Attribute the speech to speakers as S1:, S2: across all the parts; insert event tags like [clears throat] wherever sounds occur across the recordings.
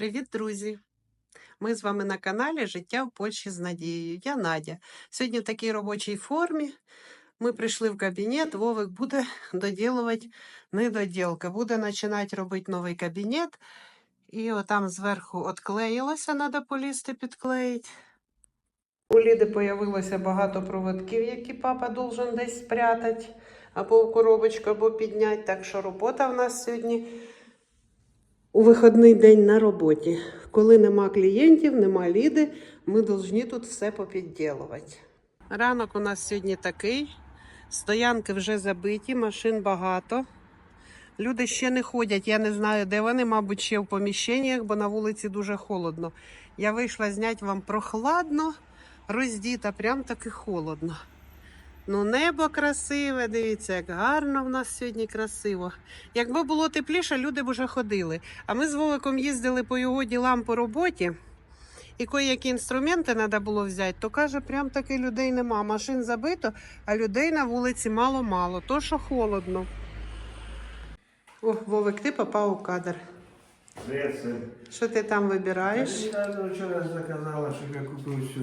S1: Привіт, друзі! Ми з вами на каналі Життя в Польщі з Надією. Я Надя. Сьогодні в такій робочій формі. Ми прийшли в кабінет. Вовик буде [laughs] доділувати недоділки. Буде починати робити новий кабінет. І отам зверху отклеїлося, треба полізти підклеїти. У Ліди появилося багато проводків, які папа должен десь спрятати, або в коробочку, або підняти. Так що робота в нас сьогодні у вихідний день на роботі. Коли нема клієнтів, нема ліди, ми повинні тут все попідділувати. Ранок у нас сьогодні такий. Стоянки вже забиті, машин багато. Люди ще не ходять, я не знаю, де вони, мабуть, ще в поміщеннях, бо на вулиці дуже холодно. Я вийшла зняти вам прохладно, роздіта, прям таки холодно. Ну, небо красиве, дивіться, як гарно в нас сьогодні красиво. Якби було тепліше, люди б уже ходили. А ми з Вовиком їздили по його ділам по роботі, і кої-які інструменти треба було взяти, то каже, прям таки людей нема. Машин забито, а людей на вулиці мало-мало, то що холодно. О, Вовик, ти попав у кадр.
S2: Привет, сын.
S1: Що ти там вибираєш?
S2: Я вчора заказала, щоб я купив цю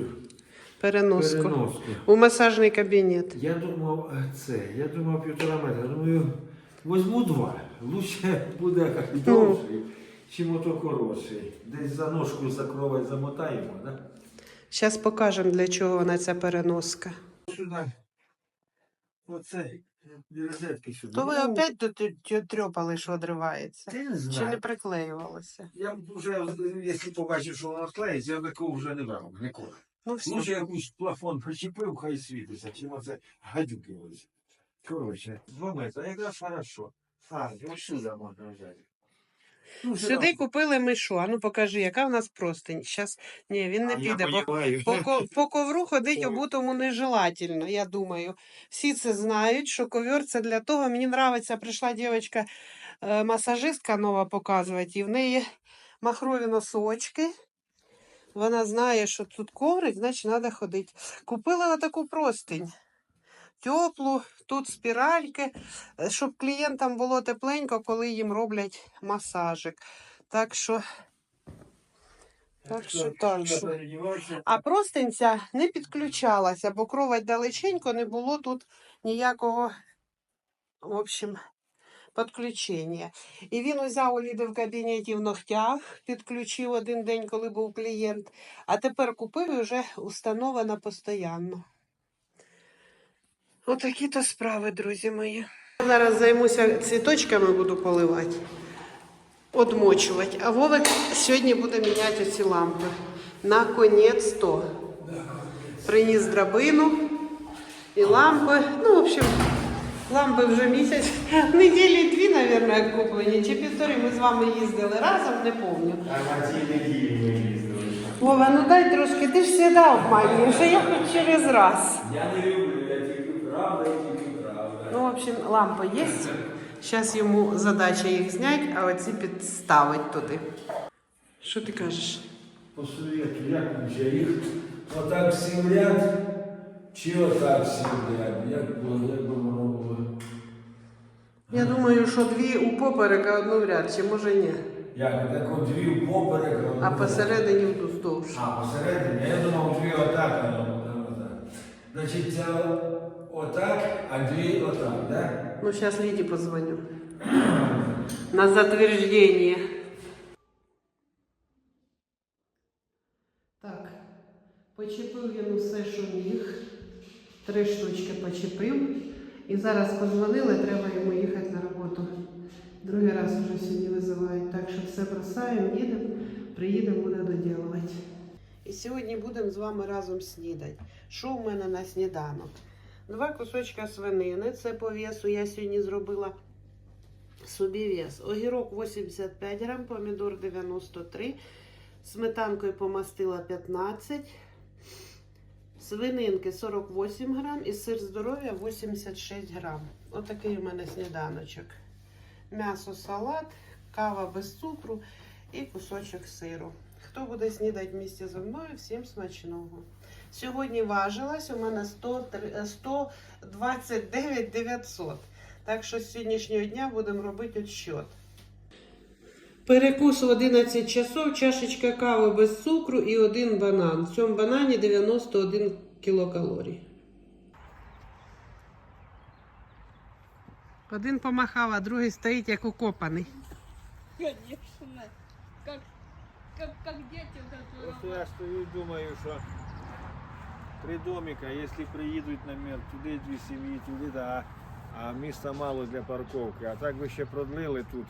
S1: Переноску.
S2: переноску.
S1: У масажний кабінет.
S2: Я думав, е, це, я думав півтора метра. Думаю, возьму два. Лучше буде довший, чим ото коротший. Десь за ножку закровать замотаємо, да?
S1: Зараз покажемо, для чого вона ця переноска.
S2: Сюди. Оце. Розетки сюди.
S1: То ви
S2: Ну,
S1: опять тут трьопали, що одривається.
S2: Ти не
S1: Чи не приклеювалося?
S2: Я б вже, якщо побачив, що воно склеїться, я такого вже не брав. Ніколи.
S1: Ну, все.
S2: Лучше якийсь плафон причепив, хай світиться, чим оце гадюки ось. Коротше, два метри, якраз хорошо. А, ось сюди можна взяти. Ну,
S1: Сюди купили мишу. А ну покажи, яка в нас простинь. Щас... Ні, він не піде, бо по, ко- по ковру ходить обутому нежелательно, я думаю. Всі це знають, що ковер це для того. Мені нравиться, прийшла дівчинка, е, масажистка нова показувати, і в неї махрові носочки. Вона знає, що тут коврик, значить треба ходити. Купила отаку простинь. Теплу, тут спіральки, е, щоб клієнтам було тепленько, коли їм роблять масажик. Так що, так що, так що. А простинь ця не підключалася, бо кровать далеченько не було тут ніякого, в общем, підключення. І він узяв у Ліди в кабінеті в ногтях, підключив один день, коли був клієнт, а тепер купив і вже установлена постійно. Отакі то справи, друзі мої. Зараз займуся цвіточками, буду поливати, одмочувати. А Вовик сьогодні буде міняти ці лампи. Наконець-то. Приніс драбину і лампи. Ну, в общем, лампи вже місяць. Неділі дві, мабуть, куплені, чи півтори. Ми з вами їздили разом, не пам'ятаю.
S2: А на цій неділі ми їздили.
S1: Вова, ну дай трошки, ти ж завжди обманюєш, а я хоч через раз.
S2: Я не люблю, я тільки правда і тільки правда.
S1: Ну, в общем, лампа є. Зараз йому задача їх зняти, а оці підставить туди. Що ти кажеш?
S2: По совєту, як вже їх отак сім ряд, чи отак сім ряд, як було,
S1: Я думаю, що дві у поперек, а одну в ряд, чи може ні.
S2: Як, так от дві поперек.
S1: А посередині вздовж.
S2: А, посередині, я думав, дві отак, а отак. Значить, ця отак, а дві отак, так?
S1: Ну, зараз Ліді позвоню. На затвердження. Так, почепив він усе, що міг. Три штучки почепив. І зараз позвонили, треба йому їхати на роботу. Другий раз вже сьогодні визивають. Так що все бросаємо, їдемо, приїдемо, буде доділувати. І сьогодні будемо з вами разом снідати. Що у мене на сніданок? Два кусочка свинини. Це по весу. Я сьогодні зробила собі вес. Огірок 85 грам, помідор 93, сметанкою помастила 15, свининки 48 грам і сир здоров'я 86 грам. Отакий у мене сніданочок. М'ясо, салат, кава без цукру і кусочок сиру. Хто буде снідати в місті зі мною, всім смачного. Сьогодні важилась у мене 103 129 900. Так що з сьогоднішнього дня будемо робити відсчет. Перекус в 11 часов, чашечка кави без цукру і один банан. В цьому банані 91 кілокалорій. Один помахав, а другий стоїть як укопаний.
S3: Конечно. Как, как, как дети вот
S2: Просто я стою і думаю, що три домика, якщо приїдуть, на наприклад, туди дві сім'ї, туди, да, а міста мало для парковки. А так ви ще продлили тут.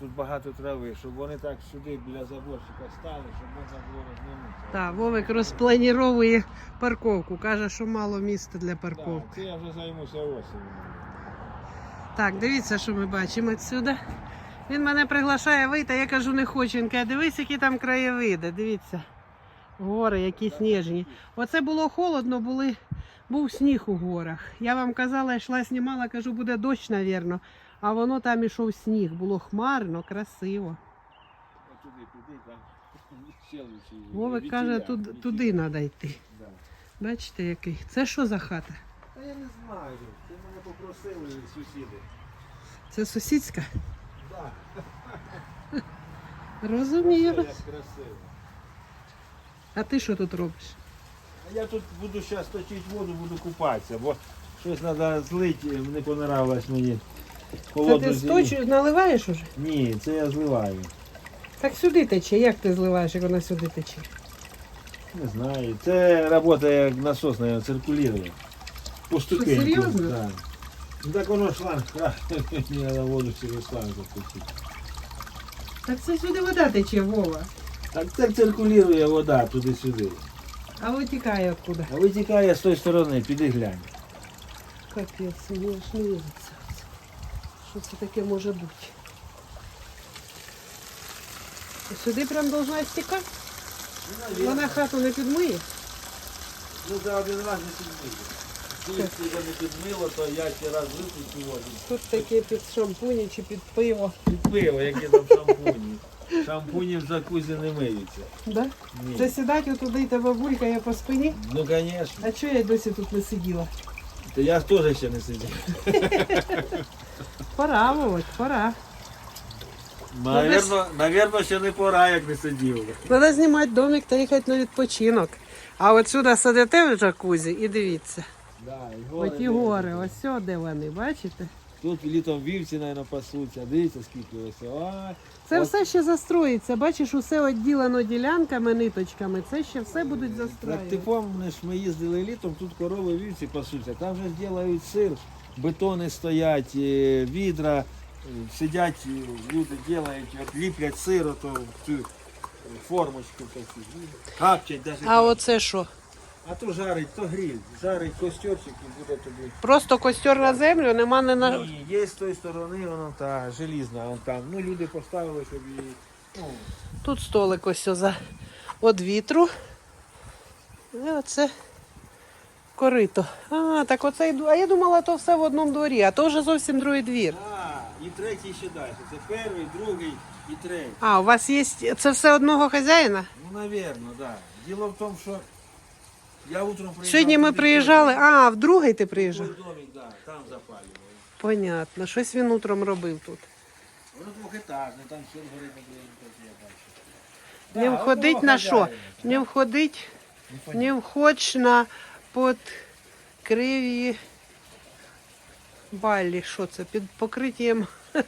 S2: Тут багато трави, щоб вони так сюди біля заборчика стали, щоб можна було розвернутися.
S1: Так, Вовик розпланіровує парковку. Каже, що мало місця для
S2: Так,
S1: парковки.
S2: це я вже займуся осінню.
S1: Так, дивіться, що ми бачимо відсюди. Він мене приглашає вийти, я кажу, не хочу. Він каже, дивись, які там краєвиди. Дивіться. Гори, які сніжні. Оце було холодно, були, був сніг у горах. Я вам казала, йшла, знімала, кажу, буде дощ, навірно. А воно там ішов сніг. Було хмарно, красиво.
S2: Туди там. [laughs]
S1: Вовик каже, туд, туди треба йти.
S2: Да.
S1: Бачите, який? Це що за хата?
S2: Та я не знаю. Це мене попросили сусіди.
S1: Це сусідська?
S2: Да. [laughs]
S1: Розумію.
S2: Як красиво.
S1: А ти що тут робиш?
S2: А я тут буду зараз точити воду, буду купатися, бо щось треба злити, не понравилось мені.
S1: Це
S2: Холодну
S1: ти
S2: зиму.
S1: сточу, наливаєш уже?
S2: Ні, це я зливаю.
S1: Так сюди тече. Як ти зливаєш, як вона сюди тече?
S2: Не знаю. Це робота як насос, наверное, циркулює. Поступеньку.
S1: Що, серйозно?
S2: Так. Ну так воно шланг, мені треба воду через шланг запустити.
S1: Так це сюди вода тече, Вова.
S2: Так це циркулює вода туди-сюди.
S1: А витікає откуда?
S2: А витікає з тої сторони, піди глянь.
S1: Капець, не віриться. Що це таке може бути? Сюди прям должна стікати? Вона хату не підмиє?
S2: Ну за один раз не підмило. Якщо його не підмило, то я ще раз випустю воду.
S1: Тут таке під шампуні чи під пиво.
S2: Під пиво, які там шампуні. Шампуні в джакузі не миються.
S1: Да?
S2: Ні.
S1: Це сідати отуди та бабулька я по спині.
S2: Ну, звісно.
S1: А чого я досі тут не сиділа?
S2: То я теж ще не сидів. [laughs]
S1: Пора, Вовик, пора.
S2: Навірно, навірно, ще не пора, як не сидів.
S1: Треба знімати домик та їхати на відпочинок. А от сюди сидите в джакузі і дивіться.
S2: Да, і
S1: Оті гори, ось сьо, де вони, бачите?
S2: Тут літом вівці, мабуть, пасуться. Дивіться, скільки ось. А,
S1: Це
S2: От.
S1: все ще застроїться. Бачиш, усе відділено ділянками, ниточками. Це ще все будуть
S2: Так
S1: застроювати.
S2: ти помниш, ми їздили літом, тут корови вівці пасуться. Там же ж роблять сир, бетони стоять, е, відра, сидять, е, люди роблять, от ліплять сир, ото в цю формочку такі. Капчать навіть.
S1: А оце що?
S2: А то жарить, то гріль. Жарить костерчик і буде тобі.
S1: Просто костер на землю, нема не на.
S2: Ні, є з тої сторони, воно та желізна, вон там. Ну люди поставили, щоб її. Ну,
S1: Тут столик ось за від вітру. І оце корито. А, так оце йду. А я думала, то все в одному дворі, а то вже зовсім другий двір.
S2: а, і третій ще далі. Це перший, другий і третій.
S1: А, у вас є. Це все одного хазяїна?
S2: Ну, навірно, так. Да. Діло в тому, що я утром приїжджав.
S1: Сьогодні ми
S2: туди,
S1: приїжджали. А, в другий ти приїжджав?
S2: домик, да, там запалювали.
S1: Понятно. Щось він утром робив тут.
S2: Воно двохетажне, там все горить на як я бачу.
S1: Не
S2: Да,
S1: входить на що?
S2: хазяїна.
S1: Не входить, не входь на під криві баллі. Що це? Під покриттям. [laughs]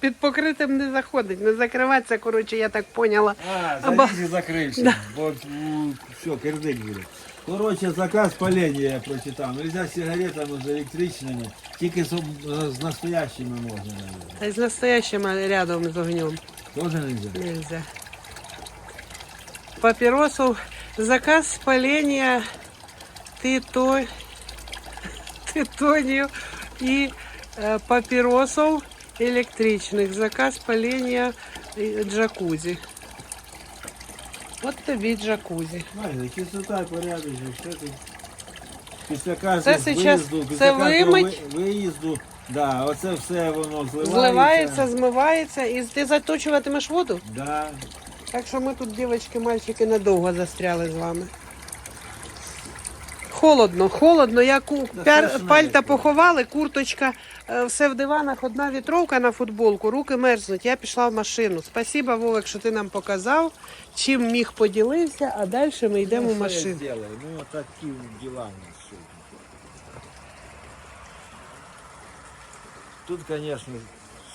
S1: Під покритим не заходить, не закриватися, коротше, я так поняла.
S2: А, заліз і закрився. Бо ну, все, кирдик буде. Коротше, заказ палення я прочитав. Нельзя з сигаретами, з електричними, тільки з, з настоящими можна, мабуть.
S1: А з настоящим рядом з огнем
S2: Тоже нельзя?
S1: нельзя. Папиросов. Заказ паления тито... титонию и э, папиросов электричных. Заказ паления э, джакузи. От тобі джакузі.
S2: Майже, чистота, порядок, все тут. Після кожного
S1: Це сейчас-
S2: виїзду,
S1: це
S2: після кожного
S1: вимить.
S2: ви- виїзду, да, оце все воно зливається.
S1: Зливається, змивається і ти заточуватимеш воду.
S2: Да.
S1: Так що ми тут, дівчатки, мальчики, надовго застряли з вами. Холодно, холодно. Я ку...
S2: Страшно
S1: пальта поховали, курточка, е, все в диванах, одна вітровка на футболку, руки мерзнуть. Я пішла в машину. Спасіба, Вовик, що ти нам показав, чим міг поділився, а далі ми йдемо в
S2: Ну, що
S1: машину.
S2: Ну, нас сегодня. Тут, конечно,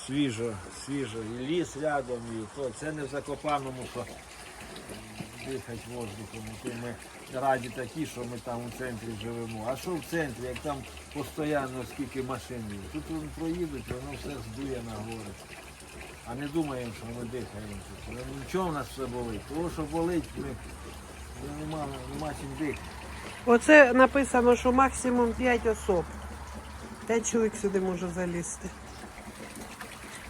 S2: свіжо, свіжо. І ліс рядом, і то. Це не в Закопаному, що дихати воздухом. То ми раді такі, що ми там у центрі живемо. А що в центрі, як там постійно скільки машин є? Тут вони проїдуть, воно все здує на гори. А не думаємо, що ми дихаємо. тут. Ну, Нічого в нас все болить. Того, що болить, ми, ну, нема, нема чим дихати.
S1: Оце написано, що максимум 5 особ. 5 чоловік сюди може залізти.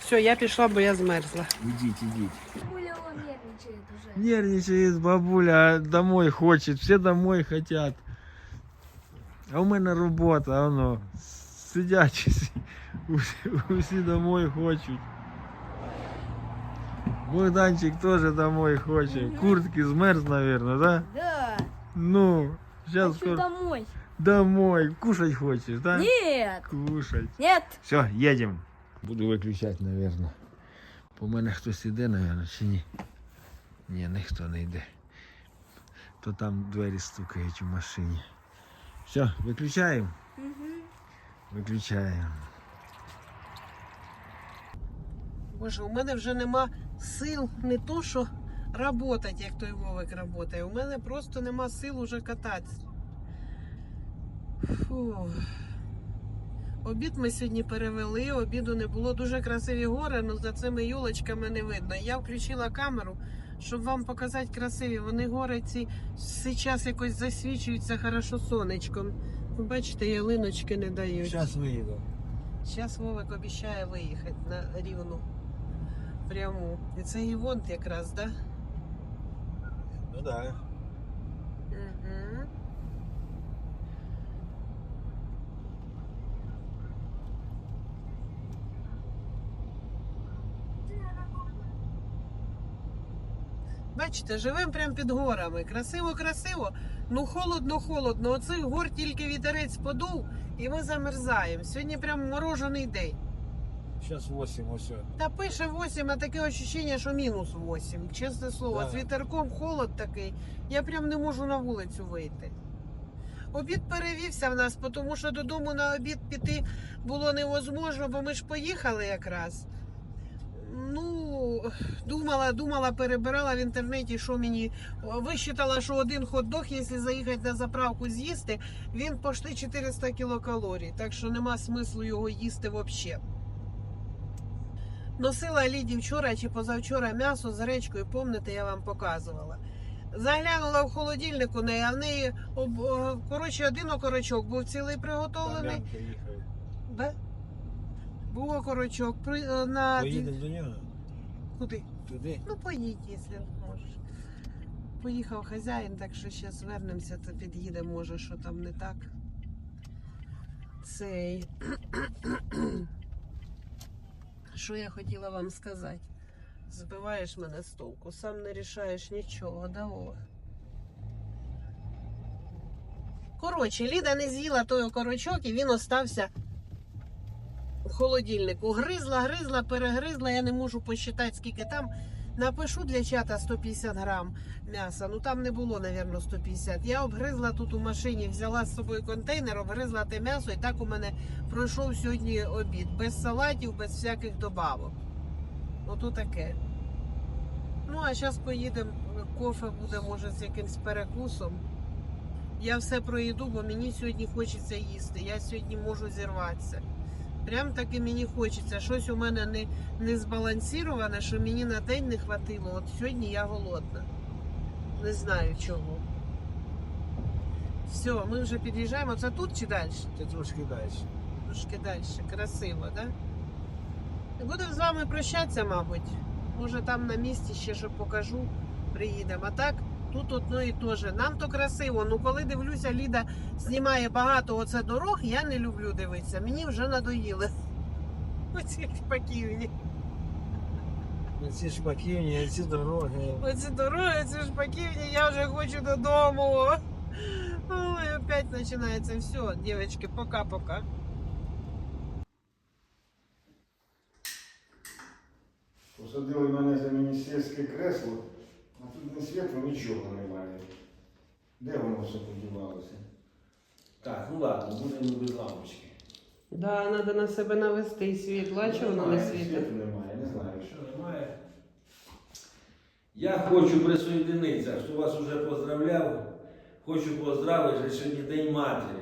S1: Все, я пішла, бо я змерзла.
S2: Ідіть, ідіть.
S4: Бабуля он нервничает уже.
S2: Нервничает бабуля, домой хочет, все домой хотят. А у мене робота, а воно сидячі всі, [laughs] усі, усі домой хочуть. Богданчик теж домой хоче. Куртки змерз, наверное, да?
S4: Да.
S2: Ну, сейчас
S4: Хочу
S2: скоро
S4: домой.
S2: домой. Кушать хочешь, да?
S4: Нет.
S2: Кушать.
S4: Нет.
S2: Все, їдемо. Буду виключати, мабуть. По мене хтось іде, мабуть, чи ні? Ні, ніхто не йде. То там двері стукають у машині. Все, виключаємо? Виключаємо.
S1: Боже, у мене вже нема сил не то, що працювати, як той Вовик працює. У мене просто нема сил уже кататися. Фу. Обід ми сьогодні перевели, обіду не було. Дуже красиві гори, але за цими юлочками не видно. Я включила камеру, щоб вам показати красиві. Вони гори ці зараз якось засвічуються хорошо сонечком. Ви бачите, ялиночки не дають.
S2: Зараз виїду.
S1: Зараз Вовик обіцяє виїхати на рівну пряму. І це Гівонт якраз, так? Да?
S2: Ну так. Да.
S1: Угу. Бачите, живемо прямо під горами. Красиво, красиво, ну холодно, холодно. Оцих гор тільки вітерець подув і ми замерзаємо. Сьогодні прям морожений день.
S2: Зараз 8 ось.
S1: Та пише 8, а таке ощущення, що мінус 8. Чесне слово,
S2: Да.
S1: з вітерком холод такий. Я прям не можу на вулицю вийти. Обід перевівся в нас, тому що додому на обід піти було невозможно, бо ми ж поїхали якраз. Думала, думала, перебирала в інтернеті, що мені висчитала, що один хот-дог, якщо заїхати на заправку з'їсти, він почти 400 кілокалорій. Так що нема смислу його їсти взагалі. Носила Ліді вчора чи позавчора м'ясо з гречкою, помните, я вам показувала. Заглянула в холодильник у неї, а в неї коротше, один окорочок був цілий приготовлений. Да? Був окорочок при, е, на
S2: Поїдемо до нього?
S1: Куди?
S2: Туди.
S1: Ну, поїдь, якщо можеш. Поїхав хазяїн, так що зараз звернемося, то під'їде, може, що там не так. Цей. [clears throat] Що я хотіла вам сказати? Збиваєш мене з толку, сам не рішаєш нічого, да? Коротше, Ліда не з'їла той окорочок і він остався в холодильнику. Гризла, гризла, перегризла, я не можу посчитати, скільки там. Напишу для чата 150 грам м'яса. Ну там не було, напевно, 150. Я обгризла тут у машині, взяла з собою контейнер, обгризла те м'ясо, і так у мене пройшов сьогодні обід. Без салатів, без всяких добавок. Ото таке. Ну, а зараз поїдемо, кофе буде, може, з якимсь перекусом. Я все проїду, бо мені сьогодні хочеться їсти. Я сьогодні можу зірватися. Прям таки мені хочеться. Щось у мене не, не збалансіроване, що мені на день не хватило. От сьогодні я голодна. Не знаю чого. Все, ми вже під'їжджаємо. Це тут чи далі?
S2: Це трошки далі.
S1: Трошки далі. Красиво, так? Да? Будемо з вами прощатися, мабуть. Може там на місці ще що покажу, приїдемо. А так, тут одно і те же. Нам то красиво. Ну коли дивлюся, Ліда знімає багато оце дорог, я не люблю дивитися. Мені вже надоїли. [laughs] Оці шпаківні.
S2: Ці шпаківні, ці дороги.
S1: Оці дороги, ці шпаківні, я вже хочу додому. Ой, опять начинается все, девочки, пока-пока.
S2: Посадили мене за міністерське кресло, а тут не світло, нічого немає. Де воно все подівалося? Так, ну ладно, будемо без лампочки.
S1: Да, надо на себе навести світло, а чого воно не
S2: Немає,
S1: світить?
S2: Світу немає, не знаю, що немає. Я хочу присоединитися, хто вас уже поздравляв. Хочу поздравити, що сьогодні День матері.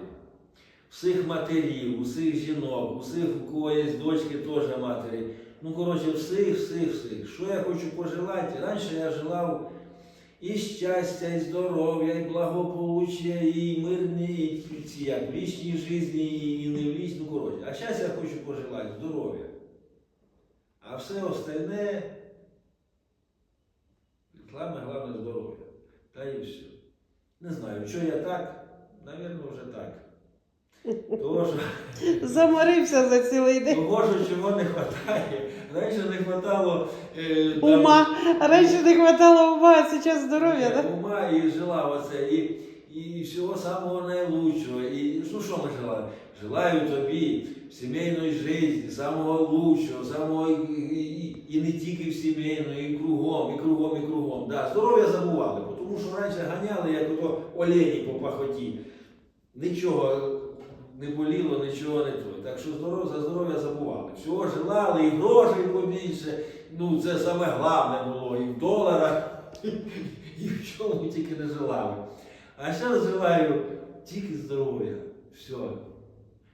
S2: Всіх матерів, усіх жінок, усіх, у кого є дочки, теж матері. Ну, коротше, всіх, всіх, всіх. Що я хочу пожелати? Раніше я желав і щастя, і здоров'я, і благополуччя, і мирні, і ці, як, в лічній житті, і не в лічній, ну, коротше. А зараз я хочу пожелати здоров'я. А все остальне, саме головне здоров'я. Та і все. Не знаю, що я так, навірно, вже так. Того, що
S1: Заморився за цілий день.
S2: того, що чого не вистачає. Раніше не вистачало е, там,
S1: Ума. Раніше не хватало ума, а зараз здоров'я,
S2: Е,
S1: да?
S2: Ума і жила оце, і, і всього самого найлучшого. І ну що ми желаємо? Желаю тобі сімейної житті, самого лучшого, самого і, і, і не тільки в сімейної, і кругом, і кругом, і кругом. Да, здоров'я забували, тому що раніше ганяли, як ото олені по пахоті. Нічого не боліло, нічого не то. Так що здоров, за здоров'я забували. Всього желали, і грошей побільше. Ну, це саме головне було, і в доларах, [laughs] і в чому тільки не желали. А зараз желаю тільки здоров'я. Все.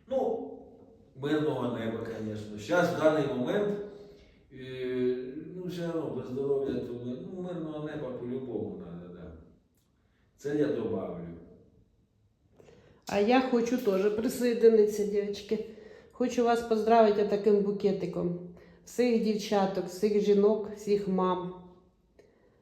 S2: Ну, мирного неба, звісно. Зараз в даний момент, е, ну, все одно без здоров'я, то ну, мирного неба по-любому треба, да. Це я добавлю.
S1: А я хочу теж присоединитися, дівчатки. Хочу вас поздравити таким букетиком. Всіх дівчаток, всіх жінок, всіх мам.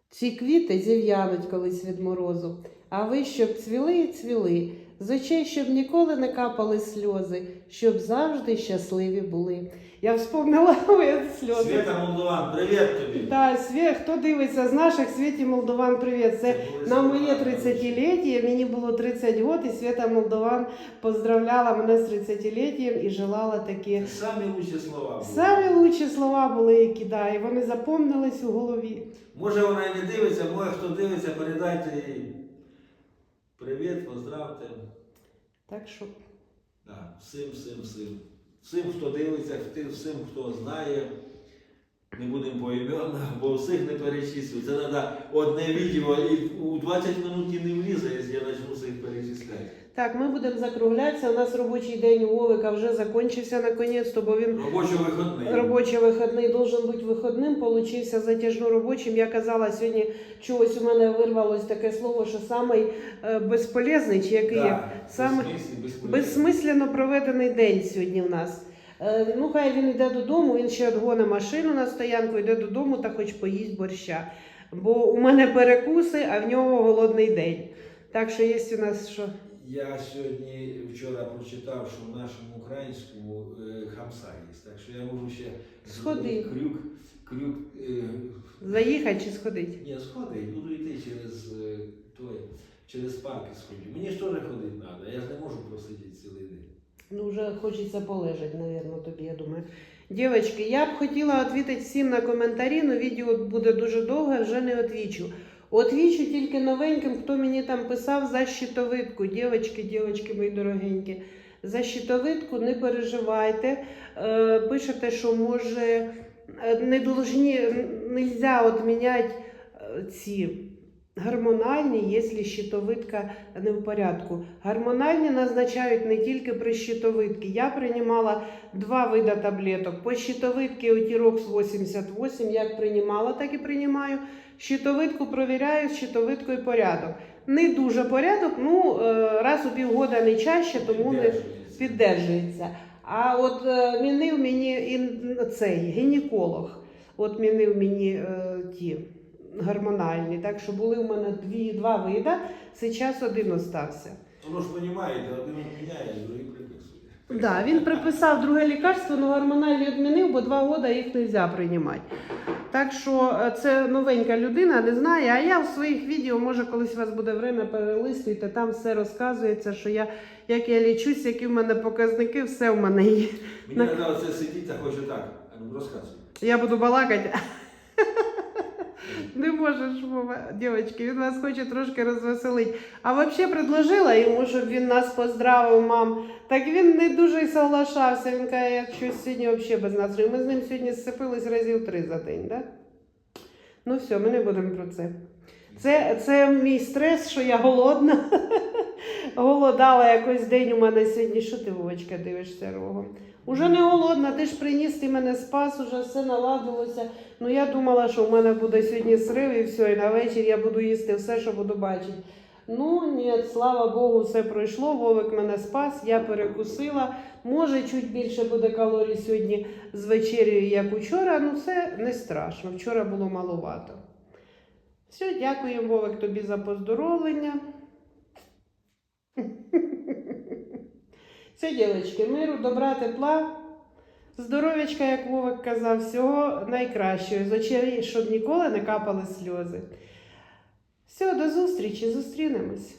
S1: Ці квіти зів'януть колись від морозу, а ви щоб цвіли і цвіли, з очей, щоб ніколи не капали сльози, щоб завжди щасливі були. Я вспомнила [laughs] мої сльози.
S2: Света Молдован, привіт тобі!
S1: Да, Свє, хто дивиться з наших Світі Молдован, привіт. Це на моє 30-ліття, мені було 30 років, і Свята Молдован поздравляла мене з 30-літтям і желала такі.
S2: Це самі лучші слова були.
S1: Самі лучші слова були, які да, і вони запомнились у голові.
S2: Може вона і не дивиться, може хто дивиться, передайте їй привіт, поздравте.
S1: Так що
S2: Да, всім, всім, всім. Всім, хто дивиться, всім, хто знає. Не будемо поіменно, бо всіх не перечислюють. Це треба одне відео і у 20 минут і не влізе, якщо я почну всіх перечисляти.
S1: Так, ми будемо закруглятися. У нас робочий день у Вовика вже закінчився наконець-то, бо він
S2: Робочий вихідний.
S1: Робочий вихідний должен бути вихідним, получився затяжно робочим. Я казала сьогодні, чогось у мене вирвалось таке слово, що самий е, безполезний, чи який
S2: безсмислі, безполезні.
S1: безсмислено проведений день сьогодні в нас. Е, Ну, хай він йде додому, він ще відгоне машину на стоянку, йде додому та хоч поїсть борща. Бо у мене перекуси, а в нього голодний день. Так що є у нас що.
S2: Я сьогодні вчора прочитав, що в нашому українському е, хамса є. Так що я можу ще
S1: Сходи.
S2: крюк, крюк е,
S1: Заїхати чи сходити?
S2: Ні, сходи, буду йти через е, той, через парки сходжу. Мені ж теж ходити треба, я ж не можу просидіти цілий день.
S1: Ну, вже хочеться полежати, наверное, тобі, я думаю. Дівчатки, я б хотіла відповідати всім на коментарі, але відео буде дуже довге, вже не відвічу. Отвічу тільки новеньким, хто мені там писав за щитовидку. Дівчатки, дівчатки мої дорогенькі. За щитовидку не переживайте. Е, пишете, що може е, не должні, нельзя відміняти е, ці гормональні, якщо щитовидка не в порядку. Гормональні назначають не тільки при щитовидці. Я приймала два види таблеток. По щитовидці Отірокс 88, як приймала, так і приймаю. Щитовидку провіряю, з щитовидкою порядок. Не дуже порядок, ну е, раз у півгода не чаще, тому не
S2: Піддержується.
S1: А от е, мінив мені і цей гінеколог. От мінив мені е, ті гормональні. Так що були в мене дві, два вида, зараз один остався.
S2: Воно ж розумієте, один міняє, другий приписує.
S1: Да, він приписав друге лікарство, але гормональні відмінив, бо два роки їх не можна приймати. Так що е, це новенька людина, не знає. А я в своїх відео, може, колись у вас буде время, перелистуйте, там все розказується, що я, як я лічусь, які в мене показники, все в мене є.
S5: Мені треба це сидіти, а хочу так. Ну розказуй.
S1: Я буду балакати. Не можеш, Вова, дівчатки, він вас хоче трошки розвеселити. А взагалі предложила йому, щоб він нас поздравив, мам. Так він не дуже й соглашався. Він каже, я щось сьогодні взагалі без настрою. Ми з ним сьогодні сцепились разів три за день? Да? Ну все, ми не будемо про це. Це, це мій стрес, що я голодна. [laughs] Голодала якось день у мене сьогодні. Що ти, Вовочка, дивишся рогом? Уже не голодна, ти ж приніс, ти мене спас, уже все наладилося. Ну я думала, що в мене буде сьогодні срив і все, і на вечір я буду їсти все, що буду бачити. Ну ні, слава Богу, все пройшло. Вовик мене спас, я перекусила. Може, чуть більше буде калорій сьогодні з вечерею, як учора. Ну це не страшно. Вчора було маловато. Все, дякуємо, Вовик, тобі за поздоровлення. Все, дівчатки, миру, добра, тепла. Здоров'ячка, як Вовик казав, всього найкращого. З очей, щоб ніколи не капали сльози. Все, до зустрічі, зустрінемось.